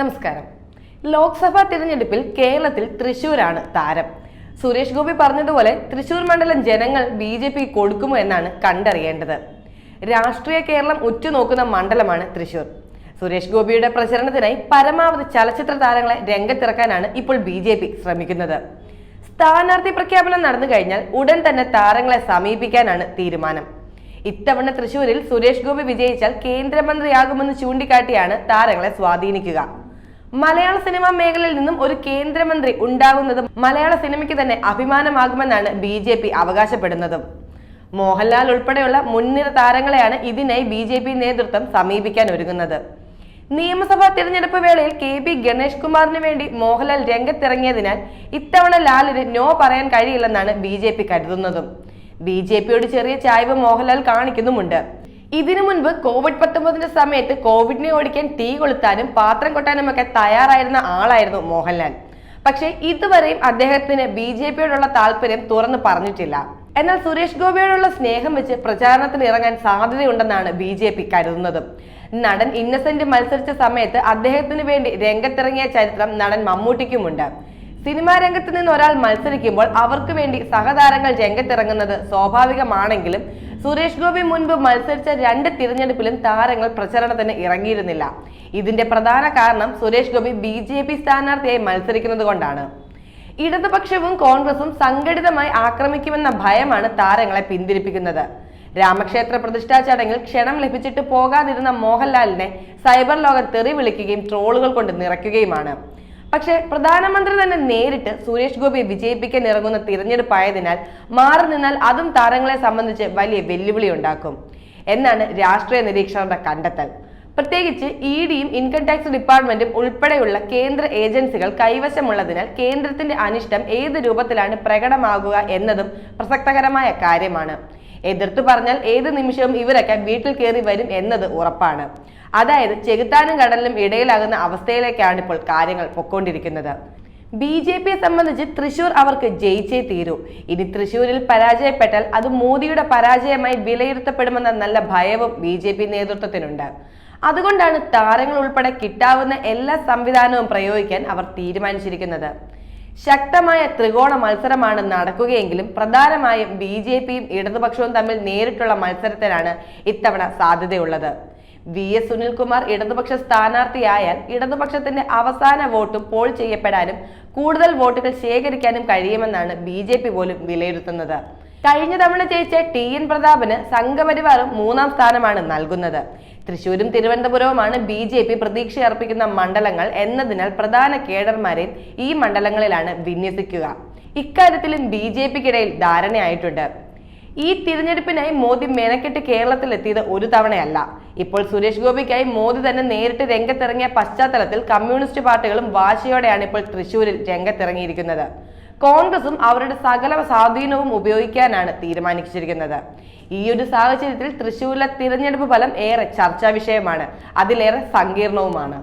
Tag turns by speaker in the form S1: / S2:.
S1: നമസ്കാരം. ലോക്സഭാ തിരഞ്ഞെടുപ്പിൽ കേരളത്തിൽ തൃശൂരാണ് താരം. സുരേഷ് ഗോപി പറഞ്ഞതുപോലെ തൃശൂർ മണ്ഡലം ജനങ്ങൾ ബി ജെ പി കൊടുക്കുമോ എന്നാണ് കണ്ടറിയേണ്ടത്. രാഷ്ട്രീയ കേരളം ഉറ്റുനോക്കുന്ന മണ്ഡലമാണ് തൃശൂർ. സുരേഷ് ഗോപിയുടെ പ്രചരണത്തിനായി പരമാവധി ചലച്ചിത്ര താരങ്ങളെ രംഗത്തിറക്കാനാണ് ഇപ്പോൾ ബി ജെ പി ശ്രമിക്കുന്നത്. സ്ഥാനാർത്ഥി പ്രഖ്യാപനം നടന്നു കഴിഞ്ഞാൽ ഉടൻ തന്നെ താരങ്ങളെ സമീപിക്കാനാണ് തീരുമാനം. ഇത്തവണ തൃശൂരിൽ സുരേഷ് ഗോപി വിജയിച്ചാൽ കേന്ദ്രമന്ത്രിയാകുമെന്ന് ചൂണ്ടിക്കാട്ടിയാണ് താരങ്ങളെ സ്വാധീനിക്കുക. മലയാള സിനിമാ മേഖലയിൽ നിന്നും ഒരു കേന്ദ്രമന്ത്രി ഉണ്ടാകുന്നത് മലയാള സിനിമയ്ക്ക് തന്നെ അഭിമാനമാകുമെന്നാണ് ബി ജെ പി അവകാശപ്പെടുന്നതും. മോഹൻലാൽ ഉൾപ്പെടെയുള്ള മുൻനിര താരങ്ങളെയാണ് ഇതിനായി ബി ജെ പി നേതൃത്വം സമീപിക്കാൻ ഒരുങ്ങുന്നത്. നിയമസഭാ തിരഞ്ഞെടുപ്പ് വേളയിൽ കെ പി ഗണേഷ് കുമാറിന് വേണ്ടി മോഹൻലാൽ രംഗത്തിറങ്ങിയതിനാൽ ഇത്തവണ ലാലിന് നോ പറയാൻ കഴിയില്ലെന്നാണ് ബി ജെ പി കരുതുന്നതും. ബി ജെ പിയോട് ചെറിയ ചായ്വ് മോഹൻലാൽ കാണിക്കുന്നുമുണ്ട്. ഇതിനു മുൻപ് കോവിഡ് പത്തൊമ്പതിന്റെ സമയത്ത് കോവിഡിനെ ഓടിക്കാൻ തീ കൊളുത്താനും പാത്രം കൊട്ടാനും ഒക്കെ തയ്യാറായിരുന്ന ആളായിരുന്നു മോഹൻലാൽ. പക്ഷേ ഇതുവരെയും അദ്ദേഹത്തിന് ബി ജെ പിയോടുള്ള താല്പര്യം തുറന്നു പറഞ്ഞിട്ടില്ല. എന്നാൽ സുരേഷ് ഗോപിയോടുള്ള സ്നേഹം വെച്ച് പ്രചാരണത്തിന് ഇറങ്ങാൻ സാധ്യതയുണ്ടെന്നാണ് ബി ജെ പി കരുതുന്നത്. നടൻ ഇന്നസെന്റ് മത്സരിച്ച സമയത്ത് അദ്ദേഹത്തിന് വേണ്ടി രംഗത്തിറങ്ങിയ ചരിത്രം നടൻ മമ്മൂട്ടിക്കുമുണ്ട്. സിനിമാ രംഗത്ത് നിന്ന് ഒരാൾ മത്സരിക്കുമ്പോൾ അവർക്ക് വേണ്ടി സഹതാരങ്ങൾ രംഗത്തിറങ്ങുന്നത് സ്വാഭാവികമാണെങ്കിലും സുരേഷ് ഗോപി മുൻപ് മത്സരിച്ച രണ്ട് തിരഞ്ഞെടുപ്പിലും താരങ്ങൾ പ്രചരണത്തിന് ഇറങ്ങിയിരുന്നില്ല. ഇതിന്റെ പ്രധാന കാരണം Suresh Gopi B J P സ്ഥാനാർത്ഥിയായി മത്സരിക്കുന്നത് കൊണ്ടാണ്. ഇടതുപക്ഷവും കോൺഗ്രസും സംഘടിതമായി ആക്രമിക്കുമെന്ന ഭയമാണ് താരങ്ങളെ പിന്തിരിപ്പിക്കുന്നത്. രാമക്ഷേത്ര പ്രതിഷ്ഠാ ചടങ്ങിൽ ക്ഷണം ലഭിച്ചിട്ട് പോകാതിരുന്ന മോഹൻലാലിനെ സൈബർ ലോകം തെറി വിളിക്കുകയും ട്രോളുകൾ കൊണ്ട് നിറയ്ക്കുകയുമാണ്. പക്ഷേ പ്രധാനമന്ത്രി തന്നെ നേരിട്ട് സുരേഷ് ഗോപിയെ വിജയിപ്പിക്കാൻ ഇറങ്ങുന്ന തിരഞ്ഞെടുപ്പായതിനാൽ മാറി നിന്നാൽ അതും താരങ്ങളെ സംബന്ധിച്ച് വലിയ വെല്ലുവിളി ഉണ്ടാക്കും. എന്നാണ് രാഷ്ട്രീയ നിരീക്ഷകരുടെ കണ്ടെത്തൽ. പ്രത്യേകിച്ച് ഇ ഡിയും ഇൻകം ടാക്സ് ഡിപ്പാർട്ട്മെന്റും ഉൾപ്പെടെയുള്ള കേന്ദ്ര ഏജൻസികൾ കൈവശമുള്ളതിനാൽ കേന്ദ്രത്തിന്റെ അനിഷ്ടം ഏത് രൂപത്തിലാണ് പ്രകടമാകുക എന്നതും പ്രസക്തകരമായ കാര്യമാണ്. എതിർത്തു പറഞ്ഞാൽ ഏത് നിമിഷവും ഇവരൊക്കെ വീട്ടിൽ കയറി വരും എന്നത് ഉറപ്പാണ്. അതായത് ചെകുത്താനും കടലിലും ഇടയിലാകുന്ന അവസ്ഥയിലേക്കാണ് ഇപ്പോൾ കാര്യങ്ങൾ പൊക്കോണ്ടിരിക്കുന്നത്. ബി ജെ പിയെ സംബന്ധിച്ച് തൃശൂർ അവർക്ക് ജയിച്ചേ തീരൂ. ഇനി തൃശൂരിൽ പരാജയപ്പെട്ടാൽ അത് മോദിയുടെ പരാജയമായി വിലയിരുത്തപ്പെടുമെന്ന നല്ല ഭയവും ബി ജെ പി നേതൃത്വത്തിനുണ്ട്. അതുകൊണ്ടാണ് താരങ്ങൾ ഉൾപ്പെടെ കിട്ടാവുന്ന എല്ലാ സംവിധാനവും പ്രയോഗിക്കാൻ അവർ തീരുമാനിച്ചിരിക്കുന്നത്. ശക്തമായ ത്രികോണ മത്സരമാണ് നടക്കുകയെങ്കിലും പ്രധാനമായും ബി ജെ പിയും ഇടതുപക്ഷവും തമ്മിൽ നേരിട്ടുള്ള മത്സരത്തിനാണ് ഇത്തവണ സാധ്യതയുള്ളത്. വി എസ് സുനിൽകുമാർ ഇടതുപക്ഷ സ്ഥാനാർത്ഥിയായാൽ ഇടതുപക്ഷത്തിന്റെ അവസാന വോട്ട് പോൾ ചെയ്യപ്പെടാനും കൂടുതൽ വോട്ടുകൾ ശേഖരിക്കാനും കഴിയുമെന്നാണ് ബി ജെ പി പോലും വിലയിരുത്തുന്നത്. കഴിഞ്ഞ തവണ ജയിച്ച ടി എൻ പ്രതാപന് സംഘപരിവാറും മൂന്നാം സ്ഥാനമാണ് നൽകുന്നത്. തൃശൂരും തിരുവനന്തപുരവുമാണ് ബി ജെ പി പ്രതീക്ഷയർപ്പിക്കുന്ന മണ്ഡലങ്ങൾ എന്നതിനാൽ പ്രധാന കേഡർമാരെ ഈ മണ്ഡലങ്ങളിലാണ് വിന്യസിക്കുക. ഇക്കാര്യത്തിലും ബി ജെ പിക്കിടയിൽ ധാരണയായിട്ടുണ്ട്. ഈ തിരഞ്ഞെടുപ്പിനായി മോദി മെനക്കെട്ട് കേരളത്തിൽ എത്തിയത് ഒരു തവണയല്ല. ഇപ്പോൾ സുരേഷ് ഗോപിക്കായി മോദി തന്നെ നേരിട്ട് രംഗത്തിറങ്ങിയ പശ്ചാത്തലത്തിൽ കമ്മ്യൂണിസ്റ്റ് പാർട്ടികളും വാശിയോടെയാണ് ഇപ്പോൾ തൃശൂരിൽ രംഗത്തിറങ്ങിയിരിക്കുന്നത്. കോൺഗ്രസും അവരുടെ സകല സ്വാധീനവും ഉപയോഗിക്കാനാണ് തീരുമാനിച്ചിരിക്കുന്നത്. ഈ ഒരു സാഹചര്യത്തിൽ തൃശൂരിലെ തിരഞ്ഞെടുപ്പ് ഫലം ഏറെ ചർച്ചാ വിഷയമാണ്. അതിലേറെ സങ്കീർണവുമാണ്.